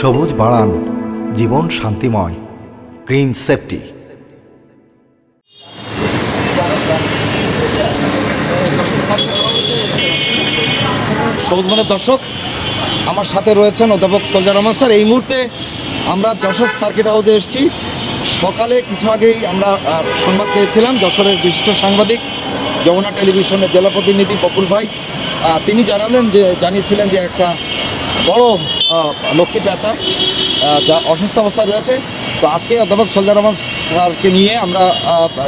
সবুজ বাড়ান, জীবন শান্তিময় গ্রিন সেফটি সবুজ বনের দর্শক, আমার সাথে রয়েছেন অধ্যাপক সলজার রহমান স্যার। এই মুহূর্তে আমরা যশোর সার্কিট হাউসে এসেছি। সকালে কিছু আগেই আমরা সংবাদ পেয়েছিলাম যশোরের বিশিষ্ট সাংবাদিক, যমুনা টেলিভিশনের জেলা প্রতিনিধি বকুল ভাই। তিনি জানালেন যে, জানিয়েছিলেন যে একটা বড় লক্ষ্মী পেঁচা যা অসুস্থ অবস্থায় রয়েছে। তো আজকে অধ্যাপক সলজার রহমান স্যারকে নিয়ে আমরা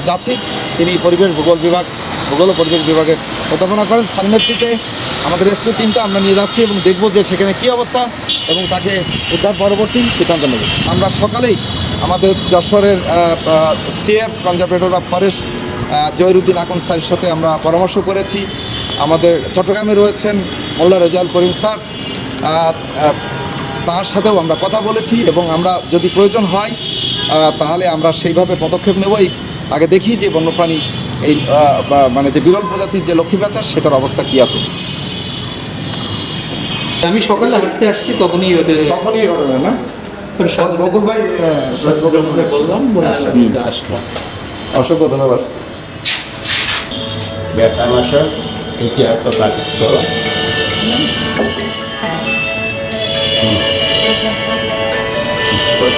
যাচ্ছি। তিনি পরিবেশ, ভূগোল বিভাগ, ভূগোল ও পরিবেশ বিভাগের অধ্যাপনা করেন। স্যার নেতৃত্বে আমাদের রেস্কিউ টিমটা আমরা নিয়ে যাচ্ছি এবং দেখব যে সেখানে কী অবস্থা এবং তাকে উদ্ধার পরবর্তী সিদ্ধান্ত নেব। আমরা সকালেই আমাদের যশোরের CF conservator of forest Zahiruddin Akon স্যারের সাথে আমরা পরামর্শ করেছি। আমাদের চট্টগ্রামে রয়েছেন মোল্লা রেজাল করিম স্যার। তার সাথেও আমরা কথা বলেছি এবং আমরা যদি প্রয়োজন হয় তাহলে আমরা সেইভাবে পদক্ষেপ নেব এই আগে দেখি যে বন্যপ্রাণী এই বা- মানে যে বিরল প্রজাতির যে লক্ষ্মী পেঁচা সেটার অবস্থা কী আছে। আমি সকালে হাঁটতে আসছি তখনই তখনই ঘটনা না? বকুল ভাই বললাম আচ্ছা। আসলাম। অসংখ্য ধন্যবাদ। ব্যথা মাসে এটি একটা প্রাকৃতিক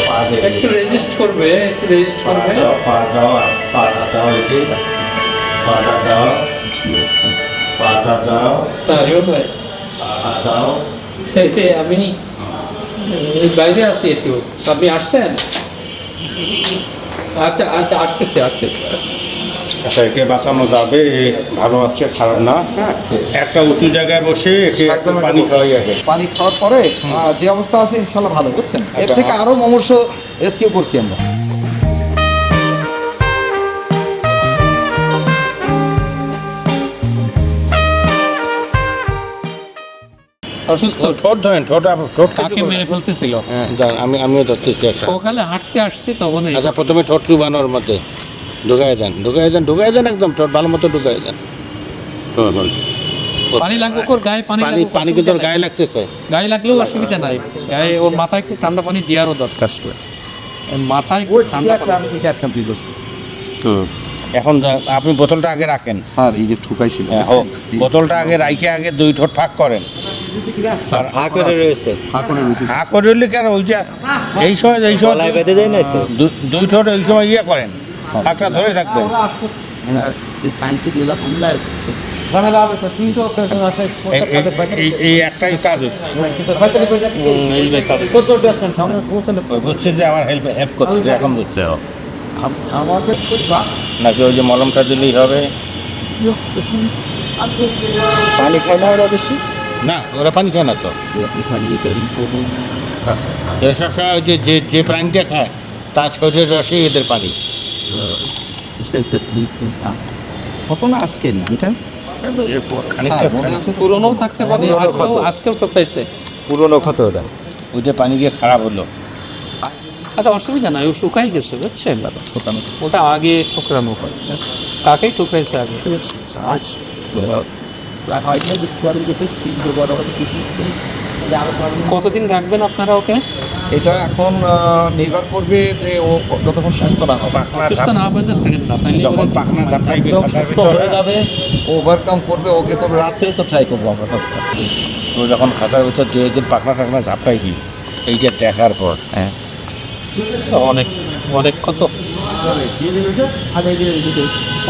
পা দেবে একটু রেজিস্ট করবে একটু রেজিস্ট পা করবে দাও পা দাও পাটা দাও এটি পাটা দাও পাটা দাও তারিও ভাই পা দাও সেই আমি এই বাইরে আছি একটু আপনি আসছেন আচ্ছা আচ্ছা আসতেছে আসতেছে আসতেছে আচ্ছা একে বাঁচানো যাবে এ ভালো আছে খারাপ না। হ্যাঁ। একটা উঁচু জায়গায় বসে একে একদম পানি। খাওয়াই আগে। পানি খাওয়ার পরে যে অবস্থা আছে ইনশাল্লাহ ভালো বুঝছেন? এর আচ্ছা। থেকে আরও মমর্ষ রেস্কিউ করছি আমরা। অসুস্থ? ঠোঁট ধরেন ঠোঁট ঠোঁট কিছু কাকে মেরে ফেলতেছিল? হ্যাঁ আমি আমিও ধরতেছি আচ্ছা। সকালে হাঁটতে আসছি তখন এই- আচ্ছা প্রথমে ঠোঁট চুবানোর মধ্যে। ঢুকাই দেন ঢুকাই দেন ঢুকাই দেন একদম ভালো মতো ঢুকাই দেন। পানি লাগবে ওর গায়ে পানি পানি লাগুক, পানি কিন্তু ওর গায়ে লাগতেছে। গায়ে লাগলেও অসুবিধা নাই। গায়ে ওর মাথায় একটু ঠান্ডা পানি দেওয়ারও দরকার। মাথায় ঠান্ডা পানি হুম। এখন আপনি বোতলটা আগে রাখেন। স্যার এই যে ঠুকাইছিল হ্যাঁ, হোক বোতলটা আগে রাইখে আগে দুই ঠোঁট ফাঁক করেন। হা করে রয়েছে। হা করে রয়েছে। হা করলে কেন? ওইটা এই সময় এই সময় দুই ঠোঁট এই সময় ইয়ে করেন। ফাঁকটা ধরে থাকবেন এই- একটাই কাজ হচ্ছে। বুঝছে যে আমার হেল্প হেল্প করতেছে এখন বুঝছে ও। নাকি ওই যে মলমটা দিলেই হবে? পানি খায় না ওরা বেশি? না ওরা পানি খায় না তো। এরা সবসময় ওই যে যে যে প্রাণীটা খায় তার শরীরের রসে এদের পানি। কত না আজকেরই এটা? পুরনো থাকতে পারে আজকেও পাইছে। পুরনো ক্ষত ওটা। ওই যে পানি দিয়ে খারাপ হলো। আচ্ছা অসুবিধা নাই ও শুকাই গেছে বুঝছেন? ওটা আগে ঠোকরানো হয় কাকেই ঠুকাইছে আগে? আচ্ছা। কতদিন রাখবেন আপনারা ওকে? এটা এখন নির্ভর করবে যে ও যতক্ষণ সুস্থ না হবে পাখনা সুস্থ না পর্যন্ত ছেড়েন না তাইলে যখন পাখনা ঝাপটাইবে একদম সুস্থ হয়ে যাবে। ওভারকাম করবে ওকে করবে রাত্রে তো ট্রাই করব আমরা সবটা। ও যখন খাতার ভিতর দিয়ে দিন পাখনা টাখনা ঝাপটাই কি? এইটা দেখার পর হ্যাঁ। অনেক অনেক কত?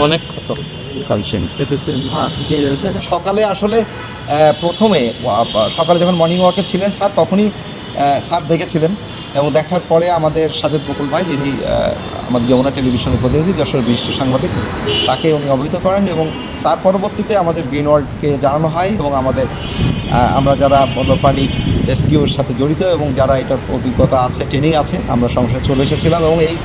অনেক কত? সকালে আসলে প্রথমে সকালে যখন মর্নিং ওয়াকে ছিলেন স্যার তখনই স্যার দেখেছিলেন এবং দেখার পরে আমাদের সাজেদ বকুল ভাই যিনি আমাদের যমুনা টেলিভিশনের প্রতিনিধি যশোর বিশিষ্ট সাংবাদিক তাকে উনি অবহিত করেন এবং তার পরবর্তীতে আমাদের গ্রিন ওয়ার্ল্ডকে জানানো হয় এবং আমাদের আমরা যারা বন্যপ্রাণী রেস্কিউর সাথে জড়িত এবং যারা এটার অভিজ্ঞতা আছে ট্রেনিং আছে আমরা সংসারে চলে এসেছিলাম এবং এই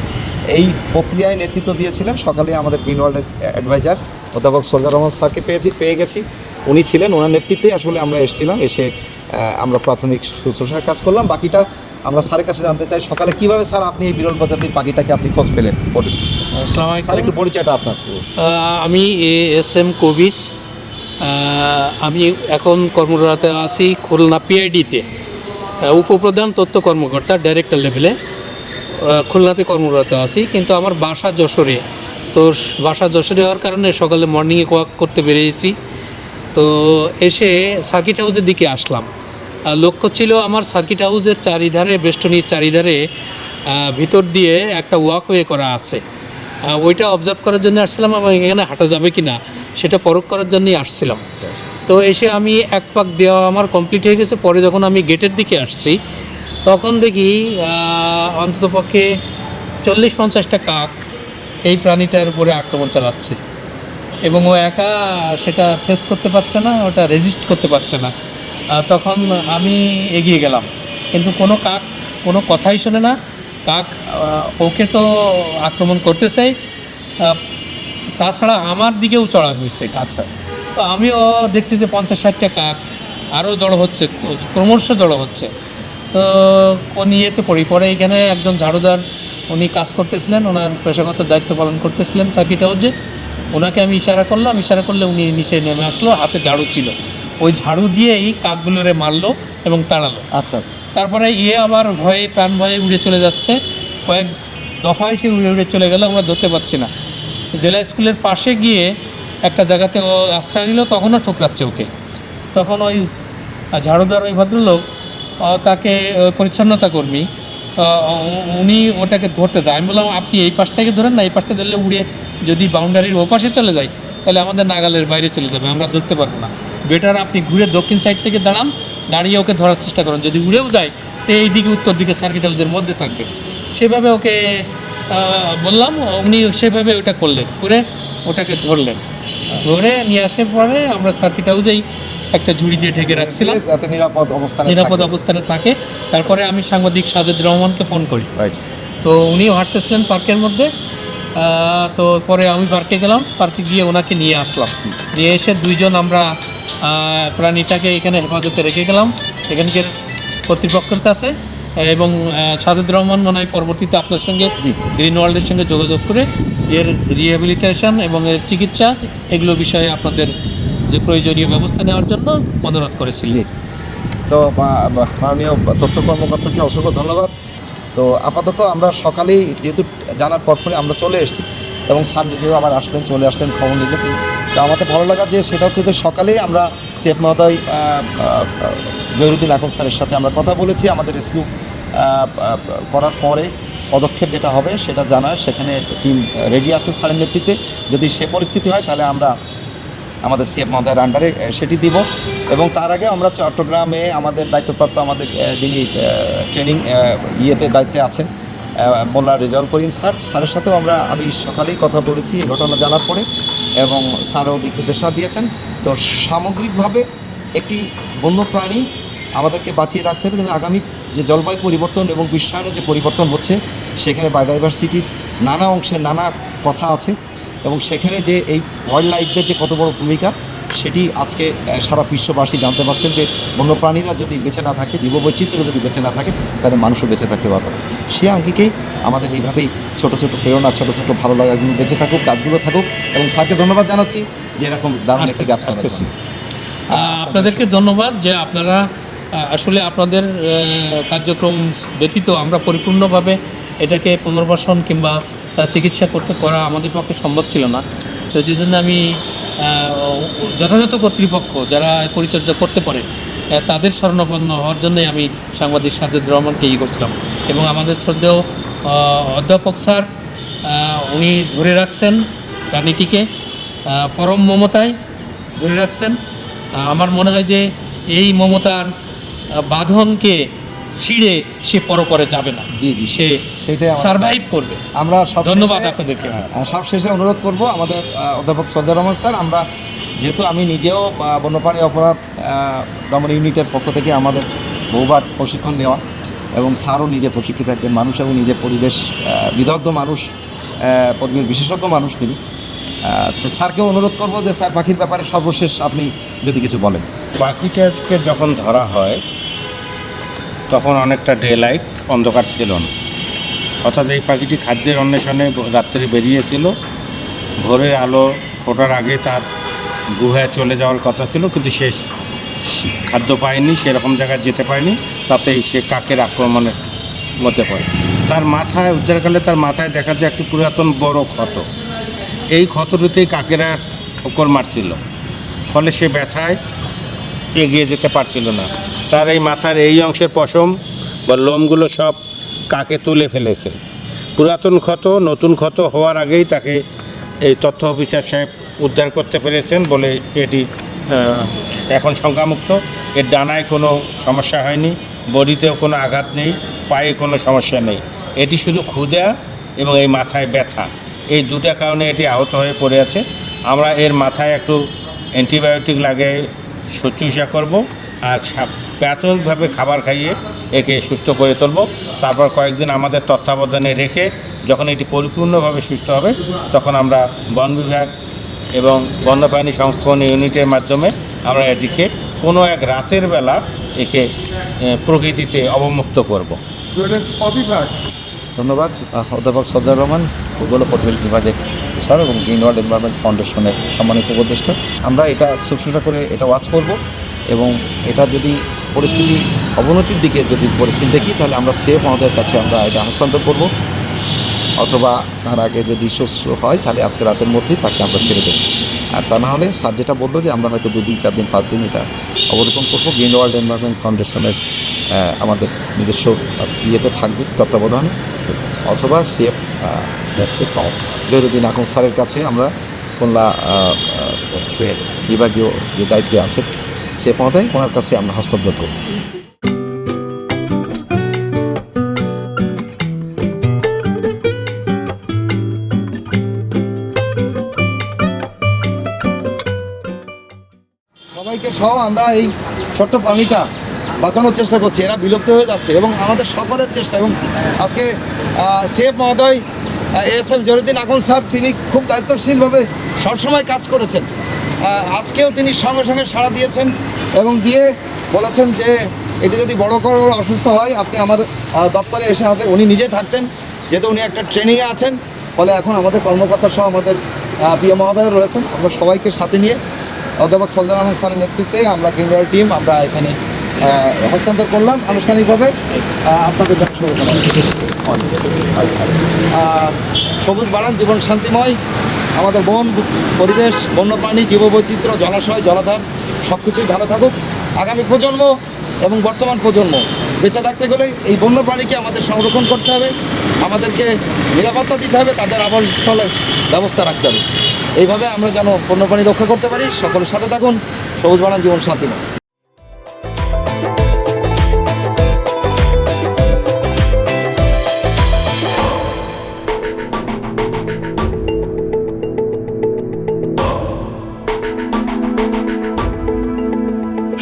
এই প্রক্রিয়ায় নেতৃত্ব দিয়েছিলেন। সকালে আমাদের গ্রিন ওয়ার্ল্ডের অ্যাডভাইজার অধ্যাপক সরদার রহমান স্যারকে পেয়েছি পেয়ে গেছি। উনি ছিলেন ওনার নেতৃত্বে আসলে আমরা এসেছিলাম এসে আমরা প্রাথমিক শুশ্রূষার কাজ করলাম। বাকিটা আমরা স্যারের কাছে জানতে চাই সকালে কীভাবে স্যার আপনি এই বিরল প্রজাতির পাখিটাকে আপনি খোঁজ পেলেন? স্যার একটু পরিচয়টা আপনার। আমি এ এস এম কবির। আমি এখন কর্মরত আছি খুলনা পিআইডিতে উপপ্রধান তথ্য কর্মকর্তা ডাইরেক্টর লেভেলে খুলনাতে কর্মরত আছি, কিন্তু আমার বাসা যশোরে। তো বাসা যশোরে হওয়ার কারণে সকালে মর্নিংয়ে ওয়াক করতে বেরিয়েছি। তো এসে সার্কিট হাউসের দিকে আসলাম। লক্ষ্য ছিল আমার সার্কিট হাউসের চারিধারে, বেষ্টনীর চারিধারে ভিতর দিয়ে একটা ওয়াকওয়ে করা আছে। ওইটা অবজার্ভ করার জন্য আসছিলাম এবং এখানে হাঁটা যাবে কি না সেটা পরখ করার জন্যই আসছিলাম। তো এসে আমি এক পাক দেওয়া আমার কমপ্লিট হয়ে গেছে। পরে যখন আমি গেটের দিকে আসছি তখন দেখি অন্তত পক্ষে চল্লিশ পঞ্চাশটা কাক এই প্রাণীটার উপরে আক্রমণ চালাচ্ছে। এবং ও একা সেটা ফেস করতে পারছে না, ওটা রেজিস্ট করতে পারছে না। তখন আমি এগিয়ে গেলাম। কিন্তু কোনো কাক, কোনো কথাই শোনে না। কাক ওকে তো আক্রমণ করতে চাই। তাছাড়া আমার দিকেও চড়া হয়েছে কাছা তো আমিও দেখছি যে পঞ্চাশ ষাটটা কাক আরও জড়ো হচ্ছে, ক্রমশ জড়ো হচ্ছে। তো ও নিয়ে তো পড়ি পরে এখানে একজন ঝাড়ুদার উনি কাজ করতেছিলেন ওনার পেশাগত দায়িত্ব পালন করতেছিলেন সার্কিট হাউসে ওনাকে আমি ইশারা করলাম ইশারা করলে উনি নিচে নেমে আসলো হাতে ঝাড়ু ছিল। ওই ঝাড়ু দিয়েই কাকগুলোরে মারলো এবং তাড়ালো। আচ্ছা আচ্ছা। তারপরে ইয়ে আবার ভয়ে প্রাণ ভয়ে উড়ে চলে যাচ্ছে। কয়েক দফায় সে উড়ে উড়ে চলে গেল আমরা ধরতে পারছি না। জেলা স্কুলের পাশে গিয়ে একটা জায়গাতে ও আশ্রয় নিল তখনও ঠোকরাচ্ছে ওকে। তখন ওই ঝাড়ুদার ওই ভদ্রলোক তাকে পরিচ্ছন্নতা কর্মী উনি ওটাকে ধরতে যায়। আমি বললাম, আপনি এই পাশ থেকে ধরেন না, এই পাশটা ধরলে উড়ে যদি বাউন্ডারির ও পাশে চলে যায়, তাহলে আমাদের নাগালের বাইরে চলে যাবে, আমরা ধরতে পারব না। বেটার, আপনি ঘুরে দক্ষিণ সাইড থেকে দাঁড়ান, দাঁড়িয়ে ওকে ধরার চেষ্টা করেন। যদি উড়েও যায়, তো এই দিকে, উত্তর দিকে সার্কিট হাউসের মধ্যে থাকবে। সেভাবে ওকে বললাম, উনি সেভাবে ওটা করলেন, করে ওটাকে ধরলেন। ধরে নিয়ে আসার পরে আমরা সার্কিট হাউসেই একটা ঝুড়ি দিয়ে ঢেকে রাখছিলাম। যাতে নিরাপদ অবস্থানে নিরাপদ অবস্থানে থাকে। তারপরে আমি সাংবাদিক সাজেদ রহমানকে ফোন করি। তো উনিও হাঁটতেছিলেন পার্কের মধ্যে। তো পরে আমি পার্কে গেলাম। পার্কে গিয়ে ওনাকে নিয়ে আসলাম। নিয়ে এসে দুইজন আমরা প্রাণীটাকে এখানে হেফাজতে রেখে গেলাম। এখানকার কর্তৃপক্ষের কাছে। এবং সাজেদ রহমান মনে হয় পরবর্তীতে আপনার সঙ্গে। গ্রিন ওয়ার্ল্ডের সঙ্গে যোগাযোগ করে এর রিহ্যাবিলিটেশন এবং এর চিকিৎসা এগুলো বিষয়ে আপনাদের যে প্রয়োজনীয় ব্যবস্থা নেওয়ার জন্য অনুরোধ করেছিলেন জি। তো মাননীয় তথ্য কর্মকর্তাকে অসংখ্য ধন্যবাদ। তো, আপাতত আমরা সকালেই যেহেতু জানার পর পরে আমরা চলে এসেছি এবং স্যার নিজেও আবার আসলেন, চলে আসলেন, খবর নিলেন। তো, আমাদের ভালো লাগা যে সেটা হচ্ছে যে সকালেই আমরা সেফ মহোদয় জহিরুদ্দিন আখম স্যারের সাথে আমরা কথা বলেছি। আমাদের রেস্কিউ করার পরে পদক্ষেপ যেটা হবে সেটা জানায়। সেখানে টিম রেডি আছে স্যারের নেতৃত্বে। যদি সে পরিস্থিতি হয়, তাহলে আমরা আমাদের সিএফ মহোদয়ের আন্ডারে সেটি দিব। এবং তার আগে আমরা চট্টগ্রামে আমাদের দায়িত্বপ্রাপ্ত আমাদের যিনি ট্রেনিং ইয়েতে দায়িত্বে আছেন মোল্লা রেজাউল করিম স্যার। স্যারের সাথেও আমরা, আমি সকালেই কথা বলেছি, এই ঘটনা জানার পরে, এবং স্যারও নির্দেশনা দিয়েছেন। তো সামগ্রিকভাবে একটি বন্যপ্রাণী আমাদেরকে বাঁচিয়ে রাখতে হবে কিন্তু আগামী যে জলবায়ু পরিবর্তন এবং বিশ্বায়নের যে পরিবর্তন হচ্ছে, সেখানে বায়োডাইভার্সিটির নানা অংশে নানা কথা আছে। এবং সেখানে যে এই ওয়াইল্ড লাইফদের যে কত বড় ভূমিকা সেটি আজকে সারা বিশ্ববাসী জানতে পারছেন যে বন্যপ্রাণীরা যদি বেঁচে না থাকে জীববৈচিত্র্য যদি বেঁচে না থাকে তাহলে মানুষও বেঁচে থাকতে পারবে না। সে আঙ্গিকেই আমাদের এইভাবেই ছোট ছোট প্রেরণা ছোট ছোট ভালো লাগাগুলো বেঁচে থাকুক কাজগুলো থাকুক এবং স্যারকে ধন্যবাদ জানাচ্ছি যে এরকম দারুণ একটি গাছ আসতেছি। আপনাদেরকে ধন্যবাদ যে আপনারা আসলে আপনাদের কার্যক্রম ব্যতীত আমরা পরিপূর্ণভাবে এটাকে পুনর্বাসন কিংবা চিকিৎসা করতে করা আমাদের পক্ষে সম্ভব ছিল না। তো যে জন্য আমি যথাযথ কর্তৃপক্ষ যারা পরিচর্যা করতে পারে তাদের স্মরণাপন্ন হওয়ার জন্যই আমি সাংবাদিক সাজেদ রহমানকে ই করছিলাম। এবং আমাদের শ্রদ্ধেয় অধ্যাপক স্যার উনি ধরে রাখছেন প্রাণীটিকে পরম মমতায় ধরে রাখছেন। আমার মনে হয় যে এই মমতার বাঁধনকে ছিঁড়ে সে পরপরে যাবে না জি, জি। সে সেটাই সারভাইভ করবে আমরা সব ধন্যবাদ আপনাদেরকে। সব শেষে অনুরোধ করব আমাদের অধ্যাপক সজ্জা রহমান স্যার আমরা যেহেতু আমি নিজেও বন্যপ্রাণী অপরাধ দমন ইউনিটের পক্ষ থেকে আমাদের বহুবার প্রশিক্ষণ নেওয়া এবং স্যারও নিজে প্রশিক্ষিত একজন মানুষ এবং নিজে পরিবেশ বিদগ্ধ মানুষ পরিবেশ বিশেষজ্ঞ মানুষ তিনি স্যারকে অনুরোধ করব যে স্যার পাখির ব্যাপারে সর্বশেষ আপনি যদি কিছু বলেন পাখিটাকে যখন ধরা হয় তখন অনেকটা ডে লাইট অন্ধকার ছিল না। অর্থাৎ এই পাখিটি খাদ্যের অন্বেষণে রাত্রে বেরিয়েছিল। ভোরের আলো ফোটার আগে তার গুহায় চলে যাওয়ার কথা ছিল, কিন্তু সে- খাদ্য পায়নি, সেরকম জায়গায় যেতে পারেনি, তাতেই সে কাকের আক্রমণের মধ্যে পড়ে। তার মাথায়, উদ্ধারকালে তার মাথায় দেখা যায় একটি পুরাতন বড় ক্ষত। এই ক্ষতটিতেই কাকেরা ঠোকর মারছিল। ফলে সে ব্যথায় এগিয়ে যেতে পারছিল না। তার এই মাথার এই অংশের পশম বা লোমগুলো সব কাকে তুলে ফেলেছে। পুরাতন ক্ষত, নতুন ক্ষত হওয়ার আগেই তাকে এই তথ্য অফিসার সাহেব উদ্ধার করতে পেরেছেন বলে এটি এখন সংখ্যামুক্ত এর ডানায় কোনো সমস্যা হয়নি, বডিতেও কোনো আঘাত নেই, পায়ে কোনো সমস্যা নেই। এটি শুধু ক্ষুধা এবং এই মাথায় ব্যথা। এই দুটা কারণে এটি আহত হয়ে পড়ে আছে। আমরা এর মাথায় একটু অ্যান্টিবায়োটিক লাগে শুশ্রূষা করব আর প্রাথমিকভাবে খাবার খাইয়ে একে সুস্থ করে তুলব। তারপর কয়েকদিন আমাদের তত্ত্বাবধানে রেখে যখন এটি পরিপূর্ণভাবে সুস্থ হবে তখন আমরা বন বিভাগ এবং বন্যপ্রাণী সংরক্ষণ ইউনিটের মাধ্যমে আমরা এটিকে কোনো এক রাতের বেলা একে প্রকৃতিতে অবমুক্ত করব। ধন্যবাদ। অধ্যাপক সজ্জার রহমান ভূগোল বিভাগের স্যার এবং গ্রিন ওয়ার্ল্ড এনভায়রনমেন্ট ফাউন্ডেশনের সম্মানিত উপদেষ্টা। আমরা এটা শুশ্রূষা করে এটা ওয়াচ করব এবং এটা যদি পরিস্থিতি অবনতির দিকে যদি পরিস্থিতি দেখি, তাহলে আমরা সেফ আমাদের কাছে আমরা এটা হস্তান্তর করব। অথবা তার আগে যদি সুস্থ হয়, তাহলে আজকে রাতের মধ্যেই তাকে আমরা ছেড়ে দেবো। আর তা না হলে স্যার যেটা বলল যে আমরা হয়তো দুদিন চার দিন পাঁচ দিন এটা অবলোকন করব। গ্রিন ওয়ার্ল্ড এনভায়রনমেন্ট ফাউন্ডেশনের আমাদের নিজস্ব ইয়েতে থাকবে তত্ত্বাবধানে। অথবা সিএফ সেফ জহিরুদ্দিন আকম স্যারের কাছে আমরা আহ, বিভাগীয় যে দায়িত্বে আছে সে মহোদয় ওনার কাছে আমরা হস্তান্তর করব। সবাইকে সহ আমরা এই ছোট্ট প্রাণীটা বাঁচানোর চেষ্টা করছি, এরা বিলুপ্ত হয়ে যাচ্ছে এবং আমাদের সকলের চেষ্টা এবং আজকে সেফ মহোদয় এস এম জরিদ্দিন আগুন স্যার, তিনি খুব দায়িত্বশীলভাবে সবসময় কাজ করেছেন। আজকেও তিনি সঙ্গে সঙ্গে সাড়া দিয়েছেন এবং দিয়ে বলেছেন যে, এটি যদি বড় করে অসুস্থ হয়, আপনি আমার দপ্তরে এসে হাতে, উনি নিজে থাকতেন, যেহেতু উনি একটা ট্রেনিংয়ে আছেন, ফলে এখন আমাদের কর্মকর্তা সহ আমাদের প্রিয় মহোদয় রয়েছেন। আমরা সবাইকে সাথে নিয়ে অধ্যাপক সলজান আহমেদ স্যারের নেতৃত্বে আমরা কেন্দ্রীয় টিম আমরা এখানে হস্তান্তর করলাম আনুষ্ঠানিকভাবে। আপনাদের জন্য। সবুজ বাড়ান, জীবন শান্তিময়। আমাদের বন, পরিবেশ, বন্যপ্রাণী, জীববৈচিত্র্য, জলাশয়, জলাধার সব কিছুই ভালো থাকুক। আগামী প্রজন্ম এবং বর্তমান প্রজন্ম বেঁচে থাকতে গেলে এই বন্যপ্রাণীকে আমাদের সংরক্ষণ করতে হবে। আমাদেরকে নিরাপত্তা দিতে হবে, তাদের আবাসস্থলে ব্যবস্থা রাখতে হবে। এইভাবে আমরা যেন বন্যপ্রাণী রক্ষা করতে পারি। সকলের সাথে থাকুন। সবুজ বানান জীবন শান্তিময়।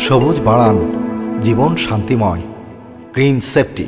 সবুজ বাড়ান জীবন শান্তিময় গ্রিন সেফটি